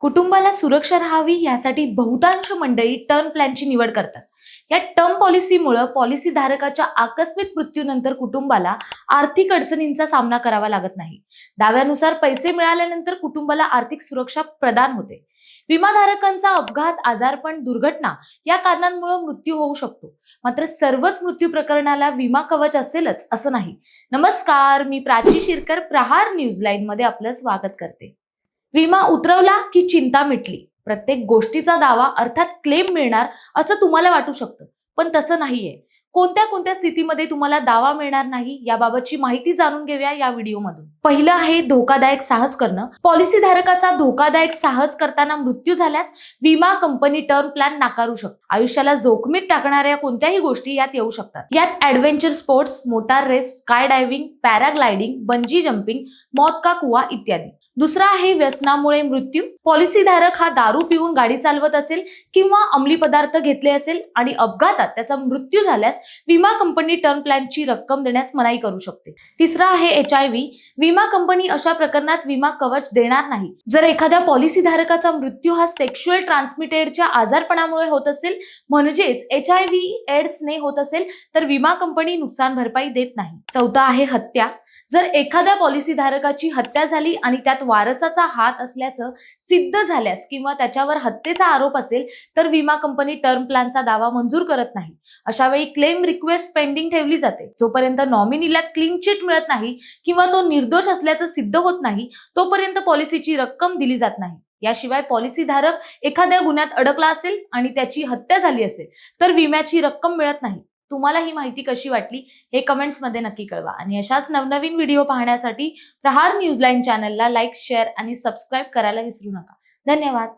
कुटुंबाला सुरक्षा राहावी यासाठी बहुतांश मंडळी टर्म प्लॅनची निवड करतात. या टर्म पॉलिसीमुळे पॉलिसी धारकाच्या आकस्मिक मृत्यूनंतर कुटुंबाला आर्थिक अडचणींचा सामना करावा लागत नाही. दाव्यानुसार पैसे मिळाल्यानंतर कुटुंबाला आर्थिक सुरक्षा प्रदान होते. विमाधारकांचा अपघात आजारपण दुर्घटना या कारणांमुळे मृत्यू होऊ शकतो. मात्र सर्वच मृत्यू प्रकरणाला विमा कवच असेलच असं नाही. नमस्कार मी प्राची शिरकर प्रहार न्यूज लाईन मध्ये आपलं स्वागत करते. विमा उतरवला की चिंता मिटली? प्रत्येक गोष्टीचा दावा अर्थात क्लेम मिळणार असं तुम्हाला वाटू शकतं पण तसं नाहीये. कोणत्या कोणत्या स्थितीमध्ये तुम्हाला दावा मिळणार नाही याबाबतची माहिती जाणून घेऊया या व्हिडिओमधून. पहिलं आहे धोकादायक साहस करणं. पॉलिसी धारकाचा धोकादायक साहस करताना मृत्यू झाल्यास विमा कंपनी टर्म प्लॅन नाकारू शकतो. आयुष्याला जोखमीत टाकणाऱ्या कोणत्याही गोष्टी यात येऊ शकतात. यात adventure sports motor race sky diving paragliding bungee jumping मौत का कुवा इत्यादी. दुसरा आहे व्यसनामुळे मृत्यू. पॉलिसीधारक हा दारू पिऊन गाडी चालवत असेल किंवा अंमली पदार्थ घेतले असेल आणि अपघातात त्याचा मृत्यू झाल्यास विमा कंपनी टर्म प्लॅनची रक्कम देण्यास मनाई करू शकते. तिसरा आहे एच आय व्ही. विमा कंपनी अशा प्रकरणात विमा कवच देणार नाही. जर एखाद्या पॉलिसी धारकाचा मृत्यू हा सेक्शुअल ट्रान्समिटेडच्या आजारपणामुळे होत असेल म्हणजेच एच आय व्ही एड्सने होत असेल तर विमा कंपनी नुकसान भरपाई देत नाही. चौथा आहे हत्या. जर एखाद्या पॉलिसी धारकाची हत्या झाली आणि त्यात वारसाचा हात असल्याचं सिद्ध झाल्यास किंवा त्याच्यावर हत्येचा आरोप असेल तर विमा कंपनी टर्म प्लॅनचा दावा मंजूर करत नाही. अशा वेळी क्लेम रिक्वेस्ट पेंडिंग ठेवली जाते. जोपर्यंत नॉमिनीला क्लीन चिट मिळत नाही किंवा तो निर्दोष असल्याचं सिद्ध होत नाही तोपर्यंत पॉलिसीची रक्कम दिली जात नाही. याशिवाय पॉलिसी धारक एखाद्या गुन्ह्यात अडकला असेल आणि त्याची हत्या झाली असेल तर विम्याची रक्कम मिळत नाही. तुम्हाला ही माहिती कशी वाटली हे कमेंट्समध्ये नक्की कळवा. आणि अशाच नवनवीन व्हिडिओ पाहण्यासाठी प्रहार न्यूज लाईन चॅनलला लाईक शेअर आणि सबस्क्राईब करायला विसरू नका. धन्यवाद.